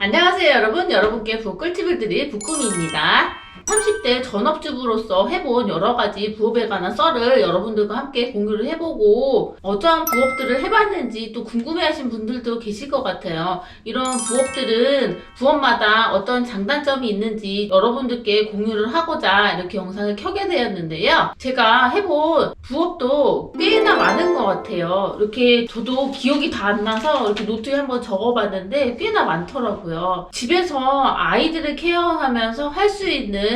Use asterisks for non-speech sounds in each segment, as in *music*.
안녕하세요 여러분. 여러분께 부업 꿀팁을 드릴 부꾸미입니다 30대 전업주부로서 해본 여러 가지 부업에 관한 썰을 여러분들과 함께 공유를 해보고 어떠한 부업들을 해봤는지 또 궁금해하신 분들도 계실 것 같아요. 이런 부업들은 부업마다 어떤 장단점이 있는지 여러분들께 공유를 하고자 이렇게 영상을 켜게 되었는데요. 제가 해본 부업도 꽤나 많은 것 같아요. 이렇게 저도 기억이 다 안 나서 이렇게 노트에 한번 적어봤는데 꽤나 많더라고요. 집에서 아이들을 케어하면서 할 수 있는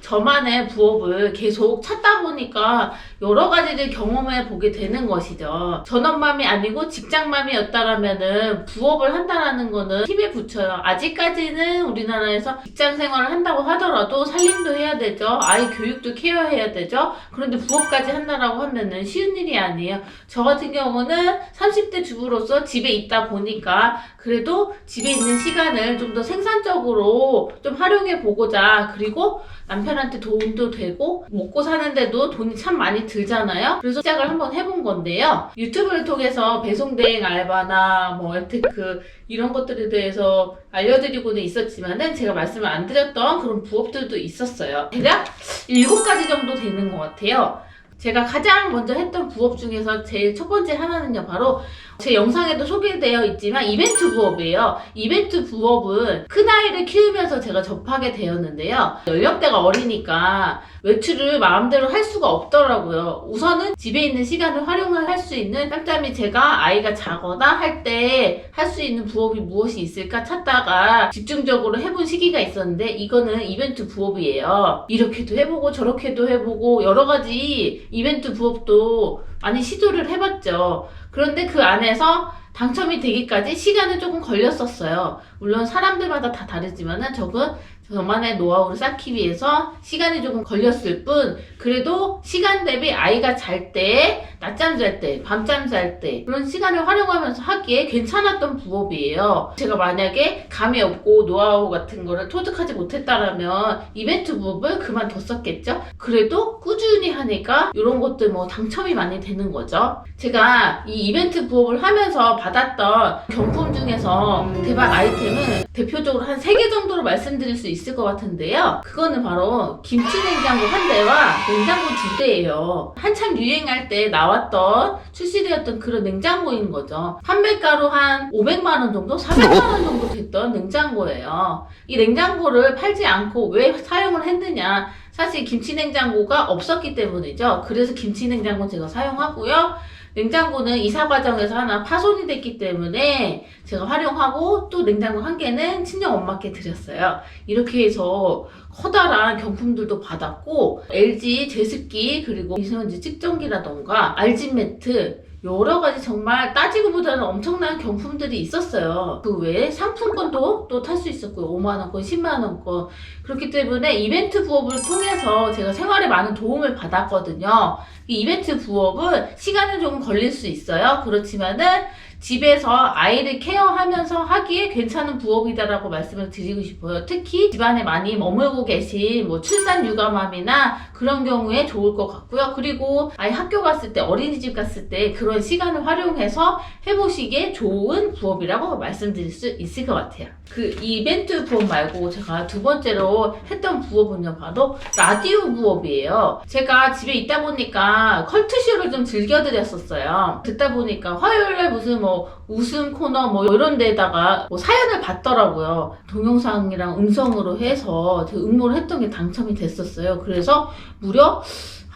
저만의 부업을 계속 찾다 보니까 여러 가지를 경험해 보게 되는 것이죠. 전업맘이 아니고 직장맘이었다라면은 부업을 한다라는 거는 힘에 붙여요. 아직까지는 우리나라에서 직장 생활을 한다고 하더라도 살림도 해야 되죠. 아이 교육도 케어해야 되죠. 그런데 부업까지 한다라고 하면은 쉬운 일이 아니에요. 저 같은 경우는 30대 주부로서 집에 있다 보니까 그래도 집에 있는 시간을 좀 더 생산적으로 좀 활용해 보고자 그리고 남편한테 도움도 되고 먹고 사는데도 돈이 참 많이 들잖아요. 그래서 시작을 한번 해본 건데요. 유튜브를 통해서 배송대행 알바나 뭐 앱테크 이런 것들에 대해서 알려드리고는 있었지만은 제가 말씀을 안 드렸던 그런 부업들도 있었어요. 대략 7가지 정도 되는 것 같아요. 제가 가장 먼저 했던 부업 중에서 제일 첫 번째 하나는요, 바로 제 영상에도 소개되어 있지만 이벤트 부업이에요. 이벤트 부업은 큰아이를 키우면서 제가 접하게 되었는데요. 연령대가 어리니까 외출을 마음대로 할 수가 없더라고요. 우선은 집에 있는 시간을 활용을 할 수 있는 짬짬이 제가 아이가 자거나 할 때 할 수 있는 부업이 무엇이 있을까 찾다가 집중적으로 해본 시기가 있었는데 이거는 이벤트 부업이에요. 이렇게도 해보고 저렇게도 해보고 여러 가지 이벤트 부업도 많이 시도를 해봤죠. 그런데 그 안에 서 당첨이 되기까지 시간은 조금 걸렸었어요. 물론 사람들마다 다 다르지만은 저는 저만의 노하우를 쌓기 위해서 시간이 조금 걸렸을 뿐, 그래도 시간 대비 아이가 잘 때, 낮잠 잘 때, 밤잠 잘 때, 그런 시간을 활용하면서 하기에 괜찮았던 부업이에요. 제가 만약에 감이 없고 노하우 같은 거를 토득하지 못했다라면 이벤트 부업을 그만뒀었겠죠? 그래도 꾸준히 하니까 이런 것들 뭐 당첨이 많이 되는 거죠. 제가 이 이벤트 부업을 하면서 받았던 경품 중에서 대박 아이템은 대표적으로 한 3개 정도로 말씀드릴 수 있을 것 같은데요. 그거는 바로 김치 냉장고 한 대와 냉장고 두 대예요. 한참 유행할 때 나왔던 출시되었던 그런 냉장고인 거죠. 판매가로 한 500만 원 정도, 400만 원 정도 됐던 냉장고예요. 이 냉장고를 팔지 않고 왜 사용을 했느냐? 사실 김치 냉장고가 없었기 때문이죠. 그래서 김치 냉장고 제가 사용하고요. 냉장고는 이사 과정에서 하나 파손이 됐기 때문에 제가 활용하고 또 냉장고 한 개는 친정 엄마께 드렸어요. 이렇게 해서 커다란 경품들도 받았고 LG 제습기 그리고 미세먼지 측정기라던가 알진 매트 여러 가지 정말 따지고 보자는 엄청난 경품들이 있었어요. 그 외에 상품권도 또 탈 수 있었고요. 5만원권, 10만원권. 그렇기 때문에 이벤트 부업을 통해서 제가 생활에 많은 도움을 받았거든요. 이 이벤트 부업은 시간은 조금 걸릴 수 있어요. 그렇지만은 집에서 아이를 케어하면서 하기에 괜찮은 부업이다라고 말씀을 드리고 싶어요. 특히 집안에 많이 머물고 계신 뭐 출산 육아맘이나 그런 경우에 좋을 것 같고요. 그리고 아이 학교 갔을 때 어린이집 갔을 때 그런 시간을 활용해서 해보시기에 좋은 부업이라고 말씀드릴 수 있을 것 같아요. 그 이벤트 부업 말고 제가 두 번째로 했던 부업은요 바로 라디오 부업이에요. 제가 집에 있다 보니까 컬투쇼를 좀 즐겨드렸었어요. 듣다 보니까 화요일날 무슨 뭐 웃음 코너 뭐 이런 데다가 뭐 사연을 받더라고요. 동영상이랑 음성으로 해서 응모를 했던 게 당첨이 됐었어요. 그래서 무려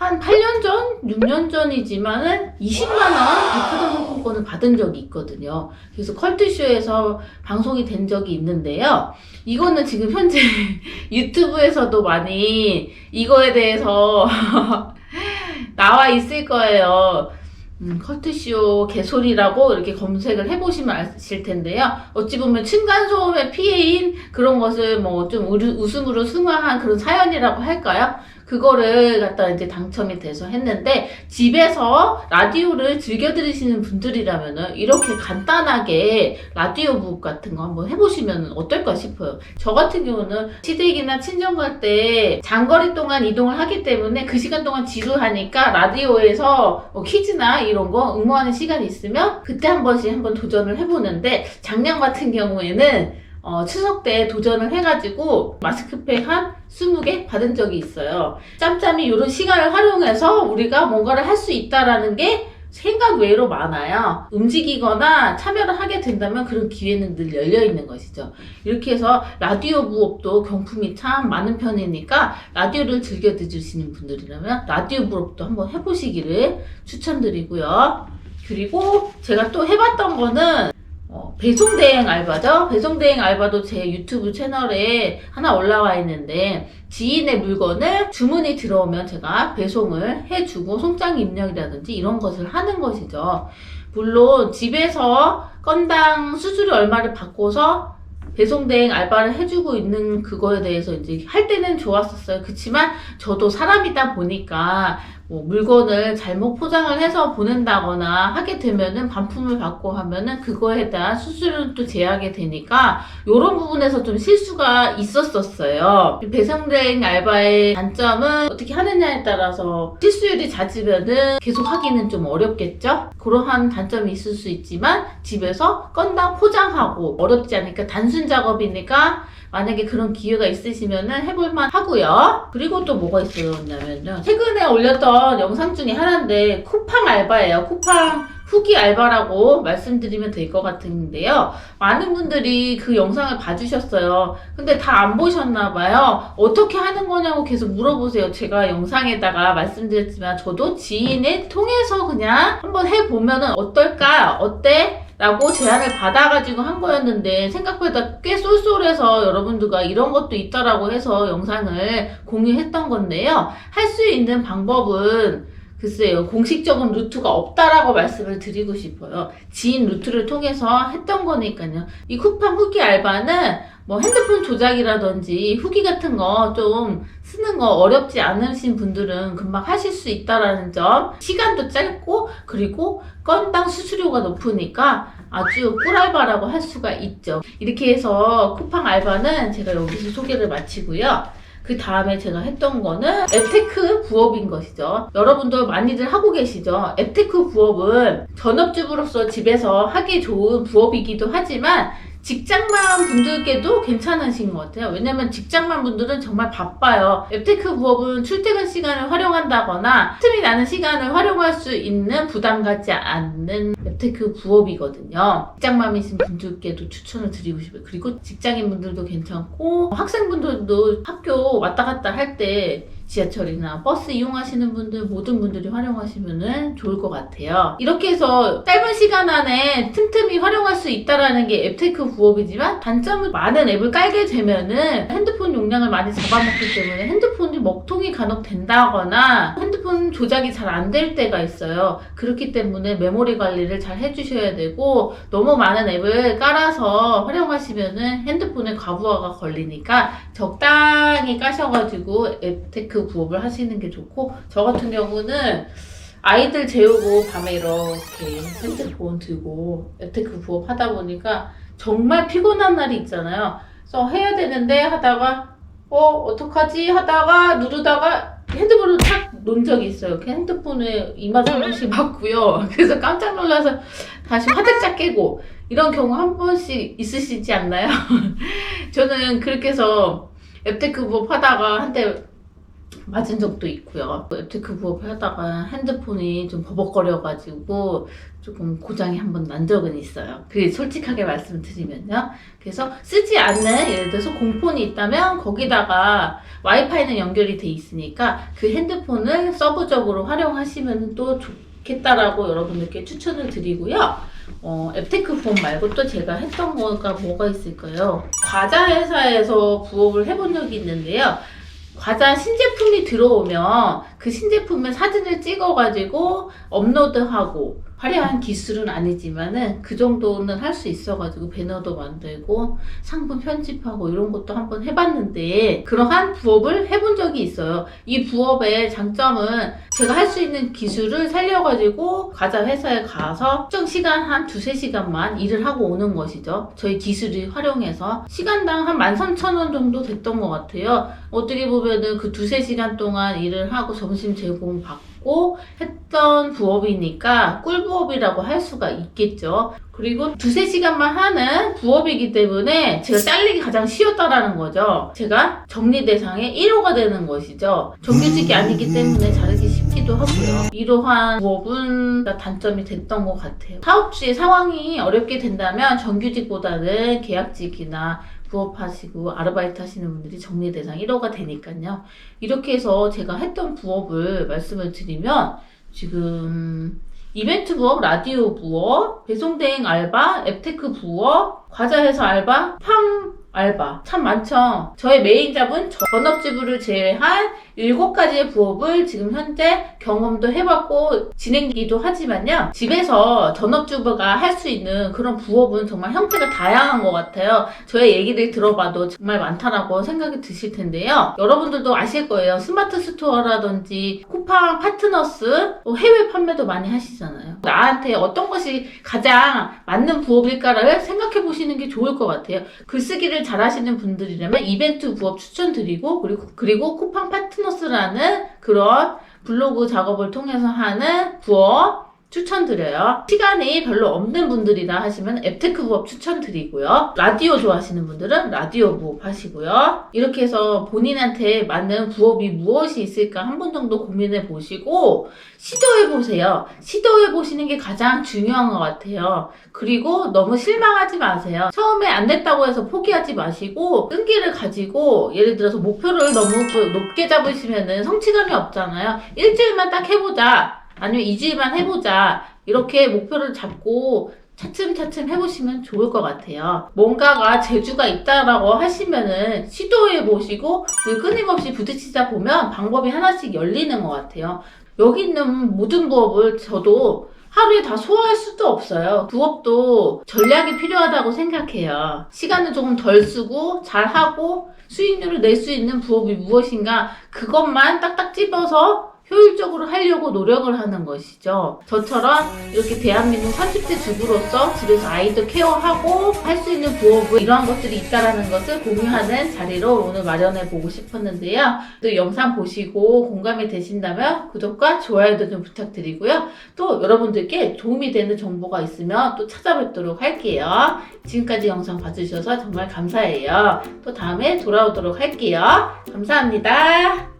한 8년 전, 6년 전이지만은 20만 원 백화점 상품권을 받은 적이 있거든요. 그래서 컬투쇼에서 방송이 된 적이 있는데요. 이거는 지금 현재 *laughs* 유튜브에서도 많이 이거에 대해서 *laughs* 나와 있을 거예요. 음, 컬트쇼 개소리라고 이렇게 검색을 해보시면 아실 텐데요. 어찌 보면 층간소음의 피해인 그런 것을 뭐 좀 웃음으로 승화한 그런 사연이라고 할까요? 그거를 갖다 이제 당첨이 돼서 했는데 집에서 라디오를 즐겨 들으시는 분들이라면은 이렇게 간단하게 라디오 부업 같은 거 한번 해보시면 어떨까 싶어요. 저 같은 경우는 시댁이나 친정 갈 때 장거리 동안 이동을 하기 때문에 그 시간 동안 지루하니까 라디오에서 뭐 퀴즈나 이런 거 응모하는 시간이 있으면 그때 한 번씩 한번 도전을 해보는데 작년 같은 경우에는 어, 추석 때 도전을 해가지고 마스크팩 한 20개 받은 적이 있어요. 짬짬이 이런 시간을 활용해서 우리가 뭔가를 할 수 있다라는 게 생각 외로 많아요. 움직이거나 참여를 하게 된다면 그런 기회는 늘 열려 있는 것이죠. 이렇게 해서 라디오 부업도 경품이 참 많은 편이니까 라디오를 즐겨 들으시는 분들이라면 라디오 부업도 한번 해보시기를 추천드리고요. 그리고 제가 또 해봤던 거는 어, 배송 대행 알바죠. 배송 대행 알바도 제 유튜브 채널에 하나 올라와 있는데 지인의 물건을 주문이 들어오면 제가 배송을 해주고 송장 입력이라든지 이런 것을 하는 것이죠. 물론 집에서 건당 수수료 얼마를 받고서 배송 대행 알바를 해주고 있는 그거에 대해서 이제 할 때는 좋았었어요. 그렇지만 저도 사람이다 보니까 뭐 물건을 잘못 포장을 해서 보낸다거나 하게 되면은 반품을 받고 하면은 그거에 대한 수수료는 또 제하게 되니까 이런 부분에서 좀 실수가 있었었어요. 배송대행 알바의 단점은 어떻게 하느냐에 따라서 실수율이 잦으면은 계속 하기는 좀 어렵겠죠? 그러한 단점이 있을 수 있지만 집에서 건당 포장하고 어렵지 않으니까 단순 작업이니까 만약에 그런 기회가 있으시면은 해볼만 하고요. 그리고 또 뭐가 있었냐면요. 최근에 올렸던 영상 중에 하나인데 쿠팡 알바예요. 쿠팡 후기 알바라고 말씀드리면 될 것 같은데요. 많은 분들이 그 영상을 봐주셨어요. 근데 다 안 보셨나봐요. 어떻게 하는 거냐고 계속 물어보세요. 제가 영상에다가 말씀드렸지만 저도 지인을 통해서 그냥 한번 해보면은 어떨까? 어때? 라고 제안을 받아가지고 한 거였는데 생각보다 꽤 쏠쏠해서 여러분들과 이런 것도 있다라고 해서 영상을 공유했던 건데요. 할 수 있는 방법은 글쎄요, 공식적인 루트가 없다라고 말씀을 드리고 싶어요. 지인 루트를 통해서 했던 거니까요. 이 쿠팡 후기 알바는 뭐 핸드폰 조작이라든지 후기 같은 거 좀 쓰는 거 어렵지 않으신 분들은 금방 하실 수 있다라는 점. 시간도 짧고, 그리고 건당 수수료가 높으니까 아주 꿀알바라고 할 수가 있죠. 이렇게 해서 쿠팡 알바는 제가 여기서 소개를 마치고요. 그 다음에 제가 했던 거는 앱테크 부업인 것이죠. 여러분도 많이들 하고 계시죠. 앱테크 부업은 전업주부로서 집에서 하기 좋은 부업이기도 하지만 직장만 분들께도 괜찮으신 것 같아요. 왜냐면 직장만 분들은 정말 바빠요. 앱테크 부업은 출퇴근 시간을 활용한다거나 틈이 나는 시간을 활용할 수 있는 부담 갖지 않는 앱테크 부업이거든요. 직장맘이신 분들께도 추천을 드리고 싶어요. 그리고 직장인 분들도 괜찮고 학생분들도 학교 왔다 갔다 할때 지하철이나 버스 이용하시는 분들 모든 분들이 활용하시면 좋을 것 같아요. 이렇게 해서 짧은 시간 안에 틈틈이 활용할 수 있다라는 게 앱테크 부업이지만 단점은 많은 앱을 깔게 되면은 핸드폰 용량을 많이 잡아먹기 때문에 핸드폰이 먹통이 간혹 된다거나 핸드폰 조작이 잘 안 될 때가 있어요. 그렇기 때문에 메모리 관리를 잘 해주셔야 되고 너무 많은 앱을 깔아서 활용하시면은 핸드폰에 과부하가 걸리니까 적당히 까셔가지고 앱테크 부업을 하시는 게 좋고 저 같은 경우는 아이들 재우고 밤에 이렇게 핸드폰 들고 앱테크 부업 하다 보니까 정말 피곤한 날이 있잖아요. 그래서 해야 되는데 하다가 어 어떡하지 하다가 누르다가 핸드폰을 탁 놓은 적이 있어요. 그 핸드폰에 이마 사무실 맞고요. 그래서 깜짝 놀라서 다시 화들짝 깨고 이런 경우 한 번씩 있으시지 않나요? *laughs* 저는 그렇게 해서 앱테크 부업 하다가 한때 맞은 적도 있고요. 앱테크 부업 하다가 핸드폰이 좀 버벅거려가지고 조금 고장이 한 번 난 적은 있어요. 그게 솔직하게 말씀드리면요. 그래서 쓰지 않는 예를 들어서 공폰이 있다면 거기다가 와이파이는 연결이 돼 있으니까 그 핸드폰을 서브적으로 활용하시면 또 좋겠다라고 여러분들께 추천을 드리고요. 어, 앱테크 부업 말고 또 제가 했던 거가 뭐가 있을까요? 과자 회사에서 부업을 해본 적이 있는데요. 과자 신제품이 들어오면 그 신제품의 사진을 찍어가지고 업로드하고 화려한 기술은 아니지만은 그 정도는 할 수 있어가지고 배너도 만들고 상품 편집하고 이런 것도 한번 해봤는데 그러한 부업을 해본 적이 있어요. 이 부업의 장점은 제가 할 수 있는 기술을 살려가지고 과자 회사에 가서 특정 시간 한 두세 시간만 일을 하고 오는 것이죠. 저희 기술을 활용해서 시간당 한 13,000원 정도 됐던 것 같아요. 어떻게 보면은 그 두세 시간 동안 일을 하고 점심 제공 받고 했던 부업이니까 꿀부업이라고 할 수가 있겠죠. 그리고 두세 시간만 하는 부업이기 때문에 제가 잘리기 가장 쉬웠다라는 거죠. 제가 정리 대상의 1호가 되는 것이죠. 정규직이 아니기 때문에 자르기 쉽기도 하고요. 이러한 부업은 단점이 됐던 것 같아요. 사업주의 상황이 어렵게 된다면 정규직보다는 계약직이나 부업하시고 아르바이트 하시는 분들이 정리 대상 1호가 되니까요. 이렇게 해서 제가 했던 부업을 말씀을 드리면 지금 이벤트 부업, 라디오 부업, 배송대행 알바, 앱테크 부업, 과자회사 알바, 팡 알바 참 많죠. 저의 메인 잡은 전업주부를 제외한 7가지의 부업을 지금 현재 경험도 해봤고 진행기도 하지만요. 집에서 전업주부가 할 수 있는 그런 부업은 정말 형태가 다양한 것 같아요. 저의 얘기를 들어봐도 정말 많다라고 생각이 드실 텐데요. 여러분들도 아실 거예요. 스마트 스토어라든지 쿠팡 파트너스 또 해외 판매도 많이 하시잖아요. 나한테 어떤 것이 가장 맞는 부업일까를 생각해 보시는 게 좋을 것 같아요. 글쓰기를 잘하시는 분들이라면 이벤트 부업 추천드리고 그리고 그리고 쿠팡 파트너 스라는 그런 블로그 작업을 통해서 하는 부업 추천드려요. 시간이 별로 없는 분들이라 하시면 앱테크 부업 추천드리고요. 라디오 좋아하시는 분들은 라디오 부업 하시고요. 이렇게 해서 본인한테 맞는 부업이 무엇이 있을까 한 번 정도 고민해 보시고 시도해 보세요. 시도해 보시는 게 가장 중요한 것 같아요. 그리고 너무 실망하지 마세요. 처음에 안 됐다고 해서 포기하지 마시고 끈기를 가지고 예를 들어서 목표를 너무 높게 잡으시면은 성취감이 없잖아요. 일주일만 딱 해보자. 아니면 2주일만 해보자. 이렇게 목표를 잡고 차츰차츰 해보시면 좋을 것 같아요. 뭔가가 재주가 있다라고 하시면은 시도해 보시고 그 끊임없이 부딪히다 보면 방법이 하나씩 열리는 것 같아요. 여기 있는 모든 부업을 저도 하루에 다 소화할 수도 없어요. 부업도 전략이 필요하다고 생각해요. 시간을 조금 덜 쓰고 잘하고 수익률을 낼 수 있는 부업이 무엇인가 그것만 딱딱 집어서 효율적으로 하려고 노력을 하는 것이죠. 저처럼 이렇게 대한민국 30대 주부로서 집에서 아이도 케어하고 할 수 있는 부업은 이러한 것들이 있다라는 것을 공유하는 자리로 오늘 마련해 보고 싶었는데요. 또 영상 보시고 공감이 되신다면 구독과 좋아요도 좀 부탁드리고요. 또 여러분들께 도움이 되는 정보가 있으면 또 찾아뵙도록 할게요. 지금까지 영상 봐주셔서 정말 감사해요. 또 다음에 돌아오도록 할게요. 감사합니다.